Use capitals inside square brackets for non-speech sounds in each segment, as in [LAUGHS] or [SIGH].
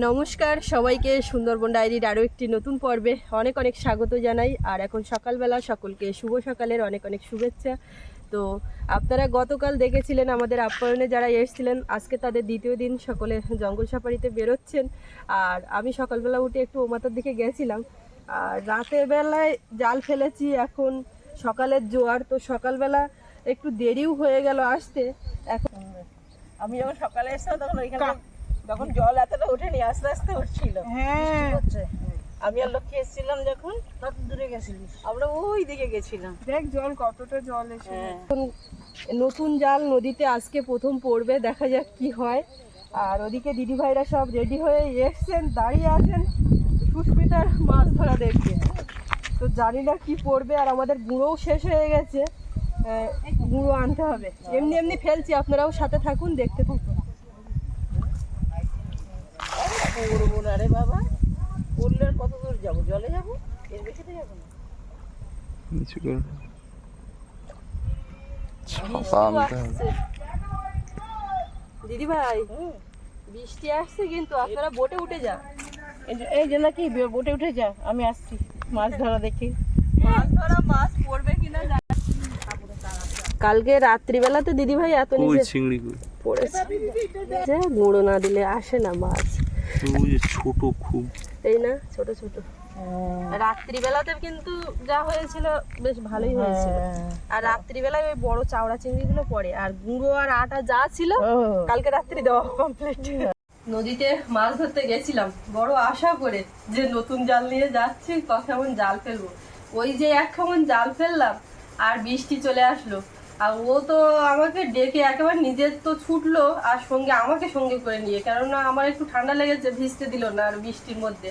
নমস্কার, সবাইকে সুন্দরবন ডায়েরির আরও একটি নতুন পর্বে অনেক অনেক স্বাগত জানাই। আর এখন সকালবেলা সকলকে শুভ সকালের অনেক অনেক শুভেচ্ছা। তো আপনারা গতকাল দেখেছিলেন আমাদের আপ্যায়নে যারা এসেছিলেন, আজকে তাদের দ্বিতীয় দিন সকলে জঙ্গল সাফারিতে বেরোচ্ছেন। আর আমি সকালবেলা উঠে একটু ওমাতার দিকে গেছিলাম। আর রাতের বেলায় জাল ফেলেছি, এখন সকালের জোয়ার। তো সকালবেলা একটু দেরিও হয়ে গেল আসতে। এখন আমি যখন সকালে এসেছিলাম, তখন ওইখানে তখন জল এতটা ওঠেনি আস্তে আস্তে উঠছিল। হ্যাঁ। আমি আর লক্ষ্মী এসেছিলাম যখন কত দূরে গেছিলিস। আমরা ওই দিকে গেছিলাম। দেখ জল কতটা জল এসে হ্যাঁ। নতুন জাল নদীতে আজকে প্রথম পড়বে দেখা যাক কি হয়। আর ওদিকে দিদি ভাইরা সব রেডি হয়ে এসছেন দাঁড়িয়ে আছেন সুস্মিতার মাছ ধরা দেখবে তো জানি না কি পড়বে আর আমাদের গুঁড়োও শেষ হয়ে গেছে। গুঁড়ো আনতে হবে। এমনি এমনি ফেলছি আপনারাও সাথে থাকুন দেখতে থাকুন না বাবা পড়লে আর কত দূর যাব? জলে যাব? এর বেশি তো যাব না? নিচু করে দিদি ভাই বৃষ্টি আসছে কিন্তু আপনারা বোটে উঠে যান। এই যে- নাকি বোটে উঠে যা আমি আসছি। মাছ ধরা দেখি। মাছ ধরা মাছ পড়বে কিনা কালকে রাত্রিবেলাতে দিদি ভাই এত নিচে পড়েছে। গুঁড়ো না দিলে আসে না মাছ। যে ছোট খুব। এই না ছোট ছোট। রাত্রিবেলাতে কিন্তু যা হয়েছিল বেশ ভালোই হয়েছিল। আর রাত্রিবেলায় ওই বড় চাওড়া চিংড়িগুলো পড়ে আর গুঁড়ো আর আটা যা ছিল কালকে রাত্রি দেওয়া কমপ্লিট নদীতে মাছ ধরতে গেছিলাম বড় আশা করে যে নতুন জাল নিয়ে যাচ্ছি কখন জাল ফেলব। ওই যে এক কেমন জাল ফেললাম আর বৃষ্টি চলে আসলো। আর ও তো আমাকে ডেকে একেবারে নিজের তো ছুটলো আর সঙ্গে আমাকে সঙ্গে করে নিয়ে, কেননা আমার একটু ঠান্ডা লেগেছে, ভিজতে দিল না আর বৃষ্টির মধ্যে।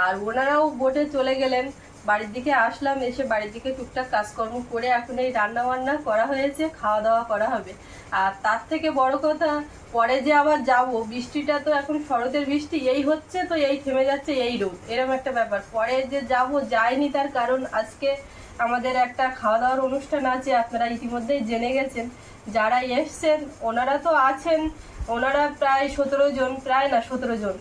আর ওনারাও বোটে চলে গেলেন। বাড়ির দিকে আসলাম এসে বাড়ির দিকে টুকটাক কাজকর্ম করে এখন এই রান্না বান্না করা হয়েছে খাওয়া দাওয়া করা হবে। আর তার থেকে বড় কথা পরে যে আবার যাব বৃষ্টিটা তো এখন শরতের বৃষ্টি এই হচ্ছে তো এই থেমে যাচ্ছে এই রোদ এরকম একটা ব্যাপার। পরে যে যাব যায়নি তার কারণ আজকে আমাদের একটা খাওয়া দাওয়ার অনুষ্ঠান আছে আপনারা ইতিমধ্যেই জেনে গেছেন। যারা এসছেন ওনারা তো আছেন ওনারা প্রায় সতেরো জন প্রায় না সতেরো জন।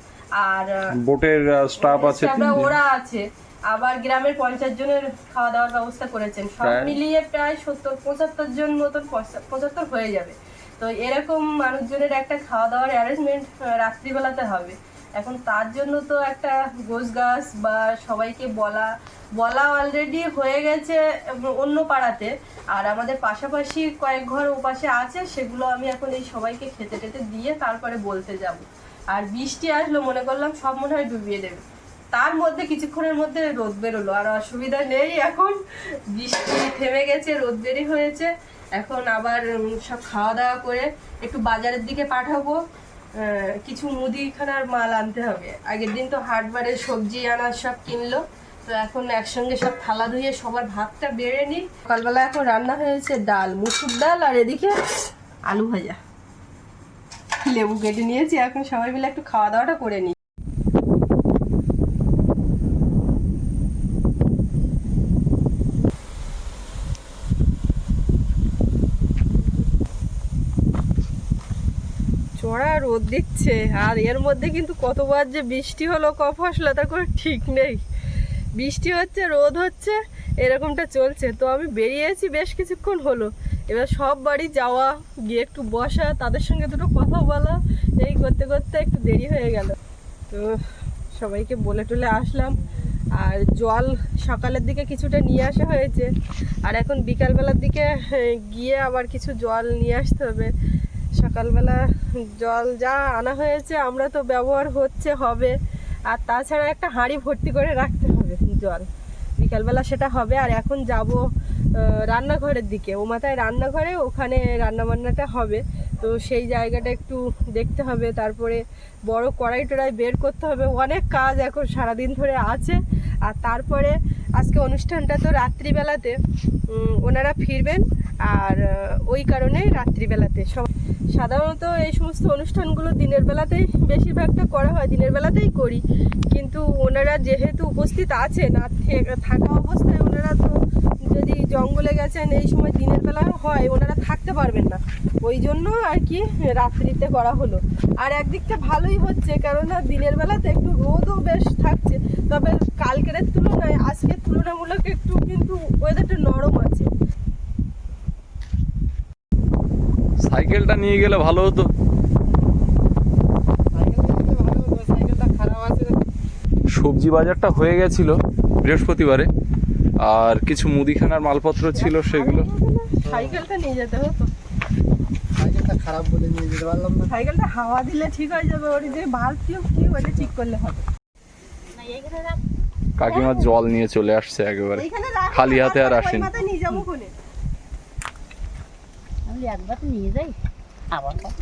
আর বোটের স্টাফ আছে ওরা আছে। আবার গ্রামের পঞ্চাশ জনের খাওয়া দাওয়ার ব্যবস্থা করেছেন। সব মিলিয়ে প্রায় সত্তর পঁচাত্তর জন মতন পঁচা- পঁচাত্তর হয়ে যাবে। তো এরকম মানুষজনের একটা খাওয়া দাওয়ার অ্যারেঞ্জমেন্ট রাত্রিবেলাতে হবে। এখন তার জন্য তো একটা গোছ গাছ বা সবাইকে বলা বলা অলরেডি হয়ে গেছে অন্য পাড়াতে। আর আমাদের পাশাপাশি কয়েক ঘর ওপাশে আছে সেগুলো আমি এখন এই সবাইকে খেতে টেতে দিয়ে তারপরে বলতে যাব। আর বৃষ্টি আসলো মনে করলাম সব মনে হয় ডুবিয়ে দেবে। তার মধ্যে কিছুক্ষণের মধ্যে রোদ বেরোলো। আর অসুবিধা নেই, এখন বৃষ্টি থেমে গেছে, রোদ বেরি হয়েছে। এখন আবার সব খাওয়া দাওয়া করে একটু বাজারের দিকে পাঠাবো। কিছু মুদিখানার মাল আনতে হবে। আগের দিন তো হাটবারে সবজি আনাজ সব কিনলো। তো এখন একসঙ্গে সব থালা ধুয়ে সবার ভাতটা বেড়ে নিই। সকালবেলা এখন রান্না হয়েছে ডাল, মুসুর ডাল, আর এদিকে আলু ভাজা। লেবু কেটে নিয়েছি, এখন সবাই মিলে একটু খাওয়া দাওয়াটা করে নিই। রোদ দিচ্ছে। আর এর মধ্যে কিন্তু কতবার যে বৃষ্টি হলো কফ আসলো তার কোনো ঠিক নেই। বৃষ্টি হচ্ছে রোদ হচ্ছে এরকমটা চলছে। তো আমি বেরিয়েছি বেশ কিছুক্ষণ হলো। এবার সব বাড়ি যাওয়া গিয়ে একটু বসা তাদের সঙ্গে দুটো কথা বলা এই করতে করতে একটু দেরি হয়ে গেল। তো সবাইকে বলে টলে আসলাম। আর জল সকালের দিকে কিছুটা নিয়ে আসা হয়েছে। আর এখন বিকালবেলার দিকে eh, গিয়ে আবার কিছু জল নিয়ে আসতে হবে। সকালবেলা জল যা আনা হয়েছে, আমরা তো ব্যবহার হচ্ছে, হবে। আর তাছাড়া একটা হাঁড়ি ভর্তি করে রাখতে হবে জল। বিকালবেলা সেটা হবে, আর এখন যাব রান্নাঘরের দিকে। ও মাথায় রান্নাঘরে, ওখানে রান্নাবান্নাটা হবে। তো সেই জায়গাটা একটু দেখতে হবে। তারপরে বড় কড়াই টড়াই বের করতে হবে। অনেক কাজ এখন সারাদিন ধরে আছে। আর তারপরে আজকে অনুষ্ঠানটা তো রাত্রিবেলাতে ওনারা ফিরবেন আর ওই কারণে রাত্রিবেলাতে। সব সাধারণত এই সমস্ত অনুষ্ঠানগুলো দিনের বেলাতেই বেশিরভাগটা করা হয়, দিনের বেলাতেই করি। কিন্তু ওনারা যেহেতু উপস্থিত আছেন আর থাকা অবস্থায় ওনারা তো যদি জঙ্গলে গেছেন এই সময় দিনের বেলা হয় ওনারা থাকতে পারবেন না। ওই জন্য আর কি রাত্রিতে করা হলো। আর একদিকটা ভালোই হচ্ছে কেননা দিনের বেলাতে একটু রোদও বেশ থাকছে। তবে কালকের তুলনায় আজকের তুলনামূলক একটু কিন্তু ওয়েদারটা নরম আছে। সাইকেলটা নিয়ে গেলে ভালো হতো। সবজি বাজারটা হয়ে গেছিল বৃহস্পতিবারে। আর কিছু মুদিখানার মালপত্র ছিল সেগুলো। সাইকেলটা নিয়ে যেতে হতো। সাইকেলটা খারাপ বলে নিয়ে যেতে পারলাম না। সাইকেলটা হাওয়া দিলে ঠিক হয়ে যাবে ওর যে ভাল্ব কি ওটা ঠিক করলে হবে। কাকিমার জল নিয়ে চলে আসছে একেবারে। খালি হাতে আর আসেনি। মাথায় নিয়ে যাব কোনে। আমি একবার নিয়ে যাই আবার কত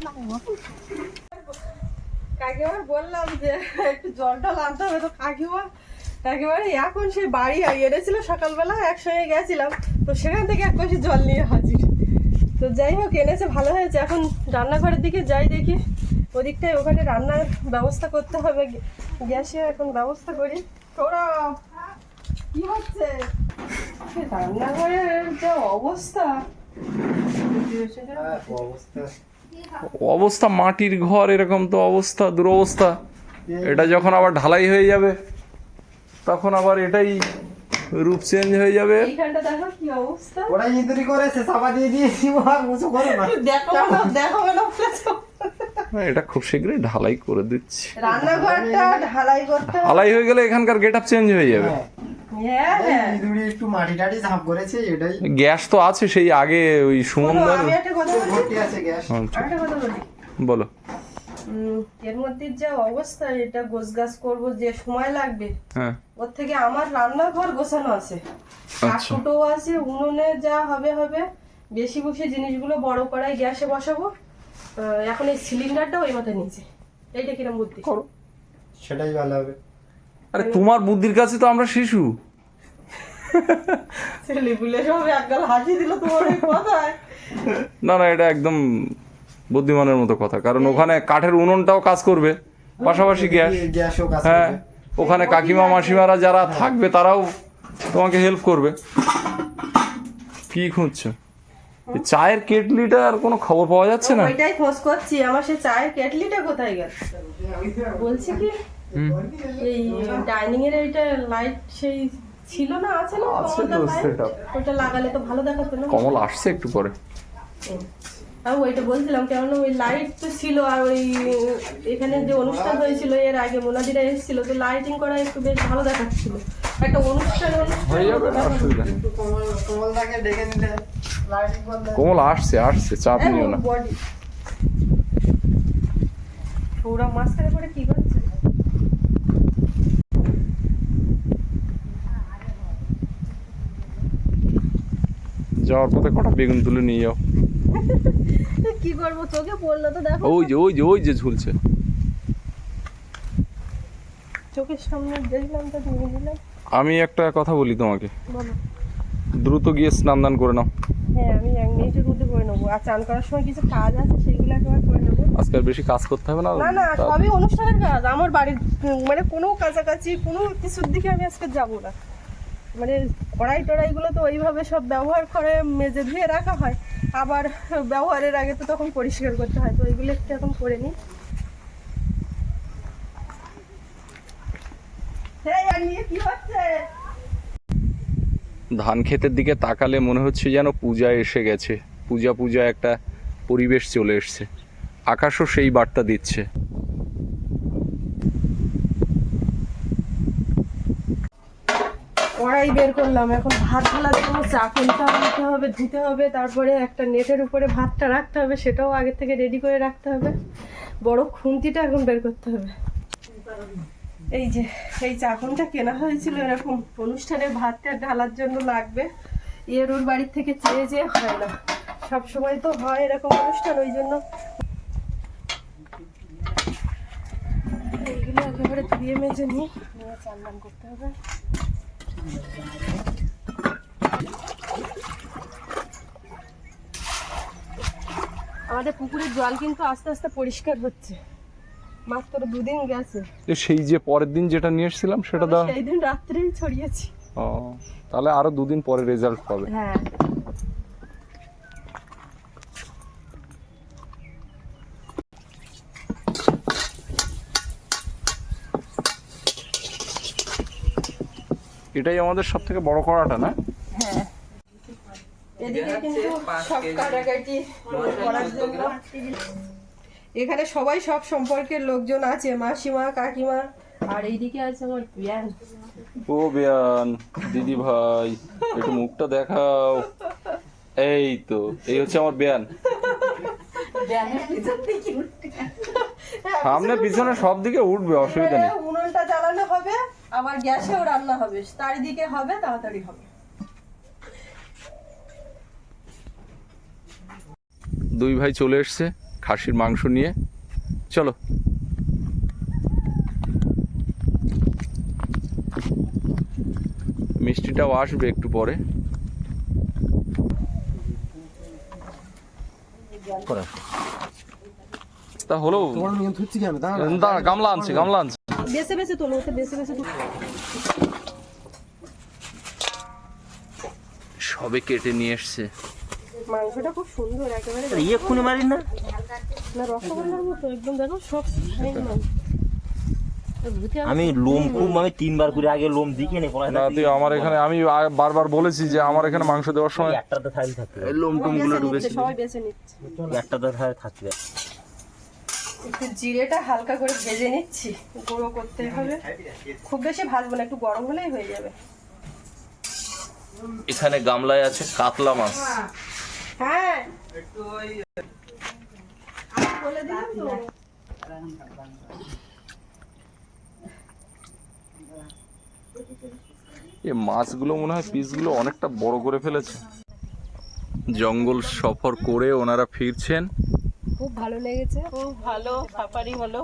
কাকিমা বললাম যে একটু জলটা আনতে হবে তো কাকিমা একেবারে এখন সে বাড়ি হারিয়ে এনেছিল সকালবেলা একসঙ্গে গেছিলাম। তো সেখান থেকে এক কষি জল নিয়ে হাজির। তো যাই হোক এনেছে ভালো হয়েছে। এখন রান্নাঘরের দিকে যাই দেখি। ওদিকটায় ওখানে রান্নার ব্যবস্থা করতে হবে। গ্যাসে এখন ব্যবস্থা করি। তোরা কি হচ্ছে? রান্নাঘরের যা অবস্থা। হ্যাঁ, অবস্থা। অবস্থা মাটির ঘর এরকম তো অবস্থা দুরবস্থা। এটা যখন আবার ঢালাই হয়ে যাবে। তখন আবার এটাই রূপ চেঞ্জ হয়ে যাবে। এইখানটা দেখো কি অবস্থা। ওরা ইঁদুরি করেছে চাপা দিয়ে দিয়েছি আর কিছু করো না। দেখো না দেখো না বলেছ। এটা খুব শীঘ্রই ঢালাই করে দিচ্ছি। রান্নাঘরটা ঢালাই করতে ঢালাই হয়ে গেলে এখানকার গেট আপ চেঞ্জ হয়ে যাবে। হ্যাঁ, হ্যাঁ হ্যাঁ। ইঁদুরি একটু মাটি টাটি ঝাঁপ করেছে এটাই। গ্যাস তো আছে সেই আগে ওই কথা বলি। এর মধ্যে যা অবস্থা এটা গোছগাছ করব যে সময় লাগবে হ্যাঁ। ওর থেকে আমার রান্নাঘর গোছানো আছে। আচ্ছা। কাঠকুটো আছে উনুনে যা হবে হবে বেশি বেশি জিনিসগুলো বড় করাই গ্যাসে বসাবো। এখন এই সিলিন্ডারটা ওই মাথায় নিচে। এইটা কিরম বুদ্ধি? করো। সেটাই ভালো হবে। আরে তোমার বুদ্ধির কাছে তো আমরা শিশু। ছেলেপুলে সব একগাল হাসি দিল তোমার ওই কথায়। না না এটা একদম বুদ্ধিমানের মতো কথা। কারণ ওখানে কাঠের উনুনটাও কাজ করবে পাশাপাশি গ্যাস। গ্যাসও হ্যাঁ ওখানে কাকিমা মাসিমারা যারা থাকবে তারাও তোমাকে হেল্প করবে। কি খুঁজছো? চায়ের কেটলিটার কোনো খবর পাওয়া যাচ্ছে না? ওইটাই খোঁজ করছি আমার সেই চায়ের কেটলিটা কোথায় গেল? বলছি কি এই ডাইনিং এর এইটা লাইট সেই ছিল না আছে না? ওটা লাগালে তো ভালো দেখাতো না? কমল আসছে একটু পরে। আমি ওইটা বলছিলাম কেননা ওই লাইট তো ছিল আর ওই এখানে যে অনুষ্ঠান হয়েছিল এর আগে মোনাদিরা এসেছিল তো লাইটিং করা একটু বেশ ভালো দেখাচ্ছিল। একটা অনুষ্ঠান হয়ে কোমল আসছে আসছে চাপ নিও না। ওরা মাঝখানে করে কি করছে? যাওয়ার পথে কটা বেগুন তুলে নিয়ে যাও। [LAUGHS] কি করব চোখে পড়ল তো দেখো ওই যে ওই যে ওই যে ঝুলছে। চোখের সামনে দেখলাম তো নিয়ে নিলাম আমি একটা কথা বলি তোমাকে। দ্রুত গিয়ে স্নান দান করে নাও। হ্যাঁ আমি এক মিনিটের মধ্যে করে নেব। আর চান করার সময় কিছু কাজ আছে সেগুলো একেবারে করে নেব। আজকে আর বেশি কাজ করতে হবে না? না না সবই অনুষ্ঠানের কাজ। আমার বাড়ির মানে কোনো কাছাকাছি কোনো কিছুর দিকে আমি আজকে যাব না। মানে কড়াই টড়াইগুলো তো ওইভাবে সব ব্যবহার করে মেজে ধুয়ে রাখা হয়। আবার ব্যবহারের আগে তো তখন পরিষ্কার করতে হয়, তো এগুলো একটু এখন করে নিই। ধান ক্ষেতের দিকে তাকালে মনে হচ্ছে যেন পূজা এসে গেছে। পূজা পূজা একটা পরিবেশ চলে এসছে। আকাশও সেই বার্তা দিচ্ছে। কড়াই বের করলাম। এখন ভাত ঢালার জন্য চাকুনটা নিতে হবে, ধুতে হবে, তারপরে একটা নেটের উপরে ভাতটা রাখতে হবে, সেটাও আগে থেকে রেডি করে রাখতে হবে। বড় খুন্তিটা এখন বের করতে হবে। এই যে, এই চাকুনটা কেনা হয়েছিল এরকম। অনুষ্ঠানে ভাতটা ঢালার জন্য লাগবে। এর ওর বাড়ির থেকে চেয়ে চেয়ে হয় না। সব সময় তো হয় এরকম অনুষ্ঠান, ওই জন্য। এইগুলো একেবারে ধুয়ে মেজে নিয়ে চান করতে হবে। আমাদের পুকুরের জল কিন্তু আস্তে আস্তে পরিষ্কার হচ্ছে। মাত্র দুদিন গেছে। তো সেই যে পরের দিন যেটা নিয়ে এসেছিলাম সেটা দাও সেই দিন রাত্রেই ছড়িয়েছি। ও তাহলে আরও দুদিন পরে রেজাল্ট পাবে। হ্যাঁ। এটাই আমাদের সব থেকে বড় করাটা না? এদিকে কিন্তু সব কাটাকাটি করার জন্য। এখানে সবাই সব সম্পর্কের লোকজন আছে মাসিমা কাকিমা আর এইদিকে আছে আমার বিয়ান ও বেয়ান দিদি ভাই একটু মুখটা দেখাও। এই তো এই হচ্ছে আমার বেয়ান সামনে পিছনে সব দিকে উঠবে অসুবিধা নেই। হবে আবার গ্যাসেও রান্না হবে। চারিদিকে হবে তাড়াতাড়ি হবে। দুই ভাই চলে এসছে খাসির মাংস নিয়ে। চলো। মিষ্টিটাও আসবে একটু পরে। তা হলো গামলা আনছি গামলা আনছি। বেছে বেছে তোলো ওতে বেছে বেছে তোলো সবে কেটে নিয়ে এসছে মাংসটা খুব সুন্দর একেবারে এক্ষুনি মারি না না রসগোল্লার মতো একদম দেখো সব। আমি লোম খুব আমি তিনবার করে আগে লোম দিকে নে না তুই আমার এখানে আমি বারবার বলেছি যে আমার এখানে মাংস দেওয়ার সময় একটাতে থাকতে হবে। লোম টোমগুলো সবাই বেছে নিচ্ছে একটাতে থাকতে। একটু জিরেটা হালকা করে ভেজে নিচ্ছি। গুঁড়ো করতে হবে। খুব বেশি ভাজবো না একটু গরম হলেই হয়ে যাবে। এখানে গামলায় আছে কাতলা মাছ। হ্যাঁ। বলে দিলাম তো। মাছগুলো মনে হয় পিসগুলো অনেকটা বড় করে ফেলেছে। জঙ্গল সফর করে ওনারা ফিরছেন। খুব ভালো লেগেছে। খুব ভালো সাফারি হলো।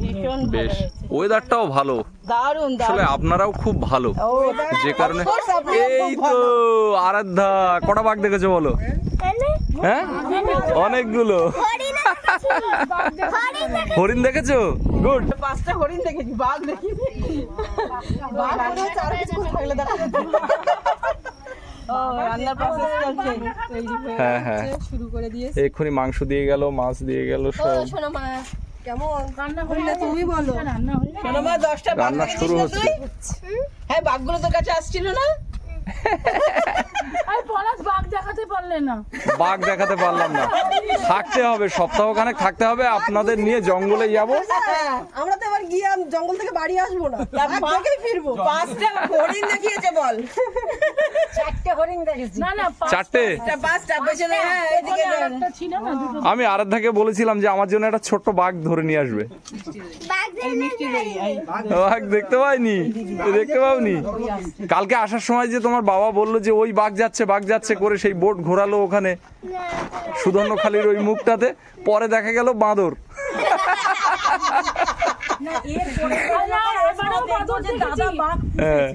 ভীষণ বেশ ওয়েদারটাও ভালো। দারুণ আসলে আপনারাও খুব ভালো। যে কারণে এই তো আরাধ্যা কটা বাঘ দেখেছ বলো? হ্যাঁ? অনেকগুলো। হরিণ দেখেছ। গুড পাঁচটা হরিণ দেখেছি বাঘ দেখিনি বাঘ কিছু থাকলে দেখা রান্নার প্রসেস চলছে। তৈরি হয়ে হ্যাঁ হ্যাঁ। শুরু করে দিয়েছি। এক্ষুনি মাংস দিয়ে গেল মাছ দিয়ে গেল সব। শোনো মা কেমন? রান্না হইলে তুমি বলো। শোনো মা দশটা বাঘ রান্না শুরু হচ্ছে। হ্যাঁ বাঘগুলো তোর কাছে আসছিল না? আর পলাশ বাঘ দেখাতে পারলে না। বাঘ দেখাতে পারলাম না। থাকতে হবে সপ্তাহখানেক থাকতে হবে আপনাদের নিয়ে জঙ্গলে যাব। আমরা তো এবার গিয়ে জঙ্গল থেকে বাড়ি আসব না। ফিরবো। পাঁচটা হরিণ দেখিয়েছে বল। না না চারটে? পাঁচটা হ্যাঁ এদিকে ওখানে ছিল না দুটো। আমি আরাধ্যাকে বলেছিলাম যে আমার জন্য একটা ছোট্ট বাঘ ধরে নিয়ে আসবে। বাঘ দেখতে পাইনি? দেখতে পাওনি? কালকে আসার সময় যে তোমার বাবা বলল যে ওই বাঘ যাচ্ছে বাঘ যাচ্ছে করে সেই বোট ঘোরালো ওখানে। সুধর্ণখালির ওই মুখটাতে পরে দেখা গেল বাঁদর। হ্যাঁ।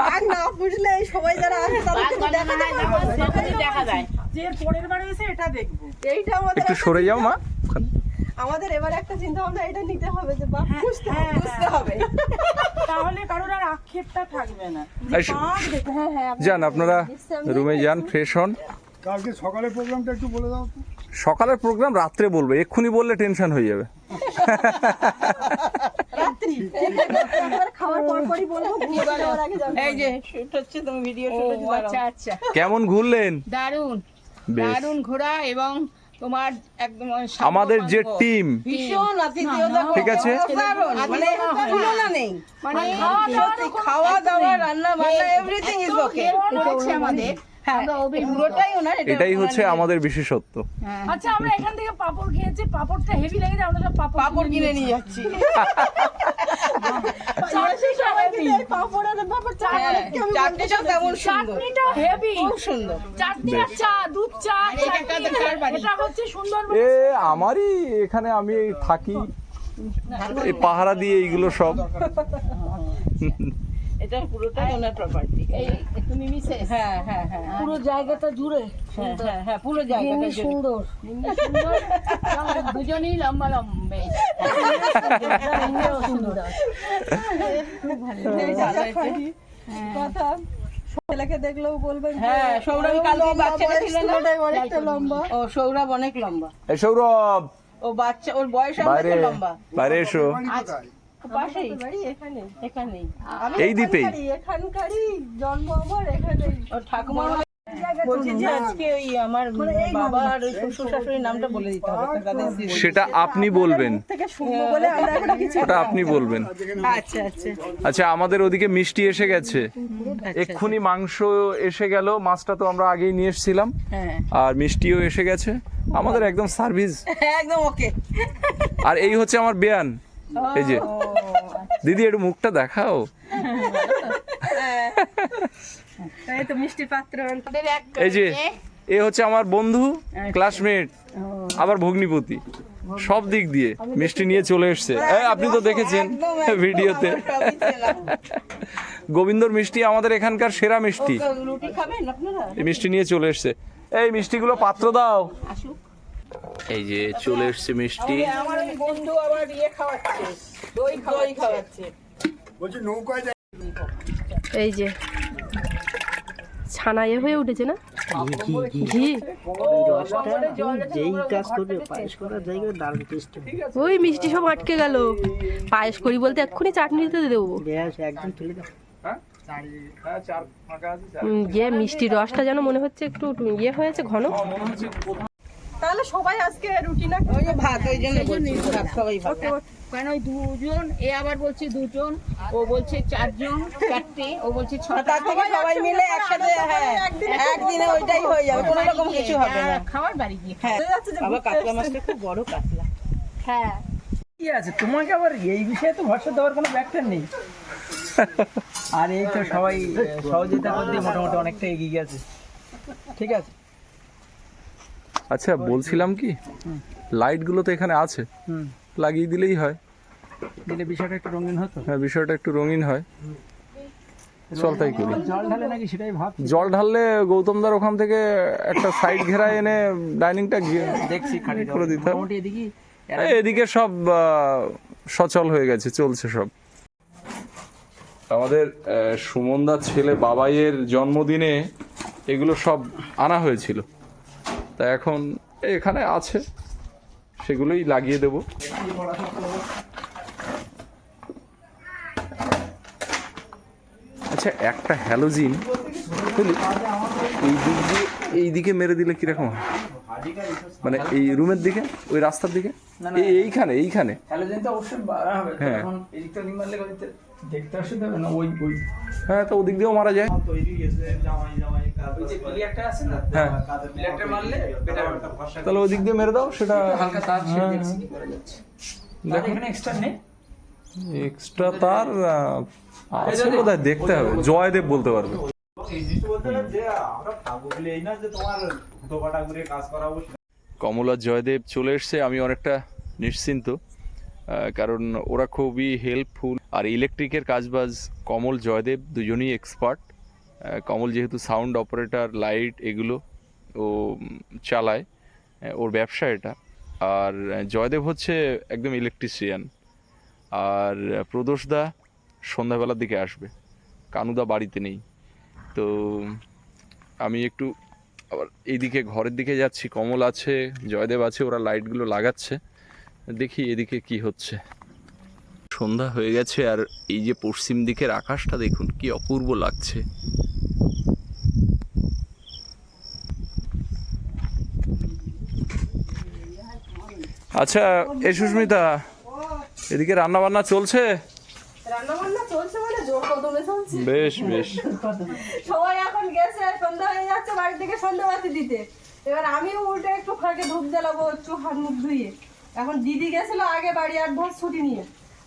বাঘ না পুষলে সবাই যারা আসে তাদেরকে তো দেখাতে পারব না। যে পরের বারে এসে এটা দেখব। এইটা আমাদের একটু সরে যাও মা। আমাদের এবার একটা চিন্তা ভাবনা এটা নিতে হবে যে বাঘ পুষতে হবে পুষতে হবে। তাহলে কারোর আর আক্ষেপটা থাকবে না। হ্যাঁ হ্যাঁ যান আপনারা রুমে যান ফ্রেশ হন। কালকে সকালের প্রোগ্রামটা একটু বলে দাও সকালের প্রোগ্রাম রাত্রে বলবে এক্ষুনি বললে টেনশন হয়ে যাবে। একবার খাওয়ার পর পরই বলব ঘুমিয়ে যাওয়ার আগে যাব। এই যে শুট হচ্ছে তুমি ভিডিও শুট হচ্ছে আচ্ছা আচ্ছা। কেমন ঘুরলেন? দারুণ। বেশ। দারুণ ঘোরা এবং তোমার একদম আমাদের যে টিম। ভীষণ আতিথেয়তা ঠিক আছে। মানে তুলনা নেই। মানে খাওয়া দাওয়া রান্না বান্না এভরিথিং ইজ ওকে আমাদের। হ্যাঁ ওনার এটাই হচ্ছে আমাদের বিশেষত্ব। আচ্ছা আমরা এখান থেকে পাপড় খেয়েছি পাপড়টা হেভি লেগেছে আমরা সব পাপড় পাপড় কিনে নিয়ে যাচ্ছি। [LAUGHS] চাটনি সবাই এই পাঁপড় আর পাঁপড় চা হ্যাঁ, চাটনিটাও তেমন সুন্দর? চাটনিটা হেভি খুব সুন্দর। চাটনি আর চা দুধ চা চাটনি, এটা হচ্ছে সুন্দর এ আমারই এখানে আমি থাকি। পাহারা দিয়ে এইগুলো সব। [LAUGHS] এটা পুরোটাই ওনার প্রপার্টি তুমি মিসেস হ্যাঁ হ্যাঁ হ্যাঁ। পুরো জায়গাটা জুড়ে হ্যাঁ হ্যাঁ হ্যাঁ পুরো জায়গাটা সুন্দর। সুন্দর। দুজনেই লম্বা লম্বে। সুন্দর। কথা। ছেলেকে দেখলেও বলবেন হ্যাঁ সৌরভ কালকে বাচ্চাটা ছিল না? অনেকটা লম্বা। ও সৌরভ অনেক লম্বা। এই সৌরভ। ও বাচ্চা ওর বয়স অনেক লম্বা। বাইরে এসো। এখানে। এই দ্বীপেই? এখানকারই, জন্ম আমার এখানেই ওর ঠাকুমা বলছি যে আজকে ওই আমার বাবা আর ওই শ্বশুর শাশুড়ির নামটা বলে দিতে হবে তো তাদের স্মৃতি। সেটা আপনি বলবেন। থেকে শুনব বলে আমরা এখন কিছু ওটা আপনি বলবেন। আচ্ছা আচ্ছা। আচ্ছা আমাদের ওদিকে মিষ্টি এসে গেছে। এক্ষুনি মাংস এসে গেল মাছটা তো আমরা আগেই নিয়ে এসেছিলাম। হ্যাঁ। আর মিষ্টিও এসে গেছে। আমাদের একদম সার্ভিস। একদম ওকে। আর এই হচ্ছে আমার বেয়ান। এই যে দিদি একটু মুখটা দেখাও। এই যে এ হচ্ছে আমার বন্ধু ক্লাসমেট আবার ভগ্নিপতি। সব দিক দিয়ে মিষ্টি নিয়ে চলে এসছে। এই, আপনি তো দেখেছেন ভিডিওতে। গোবিন্দর মিষ্টি আমাদের এখানকার সেরা মিষ্টি। তো রুটি খাবেন আপনারা? এই মিষ্টি নিয়ে চলে এসছে। এই মিষ্টিগুলো পাত্র দাও। এই যে চলে এসছে মিষ্টি। বন্ধু আবার ইয়ে খাওয়াচ্ছে। দই দই খাওয়াচ্ছে। বলছি নৌকায় যাই এই যে ছানা এ হয়ে উঠেছে না? ঘি? যেই কাজ করবে পায়েস করার জায়গায় দারুণ টেস্ট ওই মিষ্টি সব আটকে গেল। পায়েস করি বলতে এক্ষুনি চাটনি দিতে দেবো। ব্যাস একদম তুলে দাও। উম, ইয়ে। মিষ্টি রসটা যেন মনে হচ্ছে একটু ইয়ে হয়েছে ঘন। তাহলে সবাই আজকে রুটি না ওই ভাত ওই জন্য বলছি ভাত সবাই ভাত। কেন ওই দুজন এ আবার বলছে দুজন ও বলছে চারজন চারটে ও বলছে ছটা। থেকে সবাই মিলে একসাথে হ্যাঁ একদিনে ওইটাই হয়ে যাবে কোনো রকম কিছু হবে না। খাওয়ার বাড়ি গিয়ে হ্যাঁ বাবা কাতলা মাছটা খুব বড় কাতলা। হ্যাঁ। কি আছে? তোমাকে আবার এই বিষয়ে তো ভরসা দেওয়ার কোনো ব্যাপার নেই। আর এই তো সবাই সহযোগিতা করতে মোটামুটি অনেকটা এগিয়ে গেছে। ঠিক আছে? আচ্ছা বলছিলাম কি? লাইটগুলো তো এখানে আছে। লাগিয়ে দিলেই হয়। দিলে বিষয়টা একটু রঙিন হতো? হ্যাঁ বিষয়টা একটু রঙিন হয়। চল তাই করি। জল ঢালে নাকি সেটাই ভাব জল ঢাললে গৌতমদার ওখান থেকে একটা সাইড ঘেরা এনে ডাইনিংটা দেখছি খালি করে দিতে। এদিকে সব সচল হয়ে গেছে চলছে সব। আমাদের সুমনদার ছেলে বাবাইয়ের জন্মদিনে এগুলো সব আনা হয়েছিল। তা এখন এখানে আছে। সেগুলোই লাগিয়ে দেব। আচ্ছা একটা হ্যালোজিন এই দিক দিয়ে এই দিকে মেরে দিলে কীরকম হয়? মানে এই রুমের দিকে ওই রাস্তার দিকে? এই এইখানে এইখানে। হ্যালোজেন তো অবশ্যই বাড়া হবে। হ্যাঁ। দেখতে অসুবিধা হবে না? ওই ওই হ্যাঁ তো ওদিক দিয়েও মারা যায়। হ্যাঁ বেটার তাহলে ওদিক দিয়ে মেরে দাও সেটা হালকা তার হ্যাঁ, দেখছি কি করা যাচ্ছে। তার দেখো। এক্সট্রা নেই? এক্সট্রা তার আছে বোধহয় দেখতে হবে। জয়দেব বলতে পারবে। কমলা জয়দেব চলে এসছে আমি অনেকটা নিশ্চিন্ত। কারণ ওরা খুবই হেল্পফুল আর ইলেকট্রিকের কাজবাজ কমল জয়দেব, দুজনই এক্সপার্ট কমল যেহেতু সাউন্ড অপারেটর লাইট এগুলো ও চালায় ওর ব্যবসা এটা। আর জয়দেব হচ্ছে একদম ইলেকট্রিশিয়ান আর প্রদোষদা সন্ধ্যাবেলার দিকে আসবে। কানুদা বাড়িতে নেই। তো, আমি একটু আবার এইদিকে ঘরের দিকে যাচ্ছি। কমল আছে, জয়দেব আছে, ওরা লাইটগুলো লাগাচ্ছে। দেখি এদিকে কি হচ্ছে। সন্ধ্যা হয়ে গেছে আর এই যে পশ্চিম দিকের আকাশটা দেখুন কি অপূর্ব লাগছে। আচ্ছা এ সুস্মিতা এদিকে রান্না বান্না চলছে মানে বেশ বেশ। সবাই এখন গেছে সন্ধ্যা হয়ে যাচ্ছে বাড়ি থেকে সন্ধ্যা দিতে। এবার আমিও উল্টে একটু ফাঁকে ধূপ জ্বালাবো একটু হাত মুখ ধুয়ে। এখন দিদি গেছিল আগে বাড়ি আট ভাগ ছুটি নিয়ে।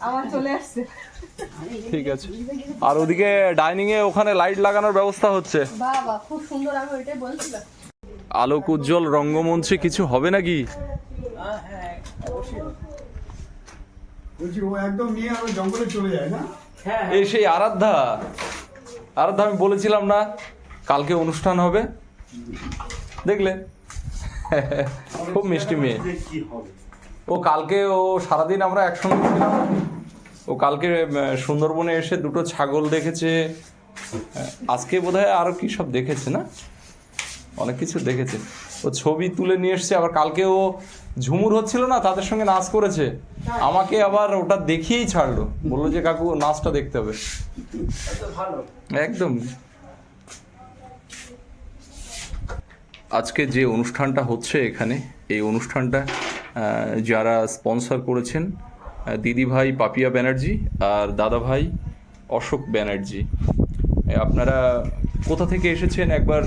আবার চলে আসছে। ঠিক আছে। আর ওদিকে ডাইনিং এ ওখানে লাইট লাগানোর ব্যবস্থা হচ্ছে। বাবা খুব সুন্দর আমি ওইটাই বলছিলাম। আলোক উজ্জ্বল রঙ্গমঞ্চে কিছু হবে নাকি? বলছি ও একদম নিয়ে আবার জঙ্গলে চলে যায় না? এই সেই আরাধ্যা। আরাধ্যা আমি বলেছিলাম না কালকে অনুষ্ঠান হবে। দেখলে। খুব মিষ্টি মেয়ে। ও কালকে ও সারাদিন আমরা একসঙ্গে ছিলাম। ও কালকে সুন্দরবনে এসে দুটো ছাগল দেখেছে। আজকে বোধহয় আরও কি সব দেখেছে না? অনেক কিছু দেখেছে। ও ছবি তুলে নিয়ে এসছে, আবার কালকে ও ঝুমুর হচ্ছিল না, তাদের সঙ্গে নাচ করেছে। আমাকে আবার ওটা দেখিয়েই ছাড়লো। বলল যে, কাকু, নাচটা দেখতে হবে। একদম। আজকে যে অনুষ্ঠানটা হচ্ছে এখানে, এই অনুষ্ঠানটা যারা স্পন্সর করেছেন দিদিভাই পাপিয়া ব্যানার্জি আর দাদাভাই অশোক ব্যানার্জি। আপনারা কোথা থেকে এসেছেন একবার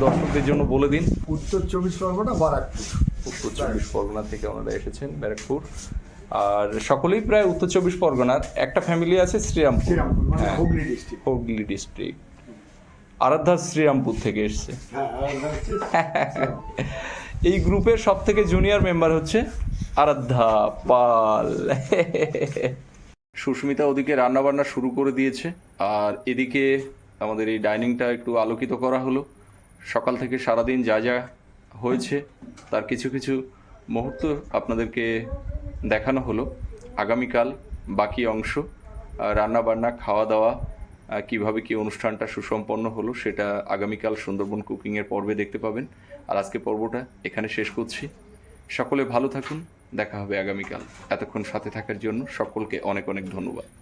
দর্শকদের জন্য বলে দিন। উত্তর চব্বিশ পরগনা বারাকপুর। উত্তর চব্বিশ পরগনা থেকে ওনারা এসেছেন ব্যারাকপুর। আর সকলেই প্রায় উত্তর চব্বিশ পরগনার। একটা ফ্যামিলি আছে শ্রীরামপুর। মানে হ্যাঁ হুগলি ডিস্ট্রিক্ট হুগলি ডিস্ট্রিক্ট আরাধ্যা শ্রীরামপুর থেকে এসছে। হ্যাঁ [LAUGHS] এই গ্রুপের সব থেকে জুনিয়র মেম্বার হচ্ছে আরাধ্যা পাল। সুস্মিতা ওদিকে রান্নাবান্না শুরু করে দিয়েছে, আর এদিকে আমাদের এই ডাইনিংটা একটু আলোকিত করা হলো। সকাল থেকে সারাদিন যা যা হয়েছে, তার কিছু কিছু মুহূর্ত আপনাদেরকে দেখানো হলো। আগামীকাল বাকি অংশ রান্না বান্না খাওয়া দাওয়া কীভাবে কি অনুষ্ঠানটা সুসম্পন্ন হলো সেটা আগামীকাল সুন্দরবন কুকিংয়ের পর্বে দেখতে পাবেন। আর আজকে পর্বটা এখানে শেষ করছি। সকলে ভালো থাকুন। দেখা হবে আগামীকাল। এতক্ষণ সাথে থাকার জন্য সকলকে অনেক অনেক ধন্যবাদ।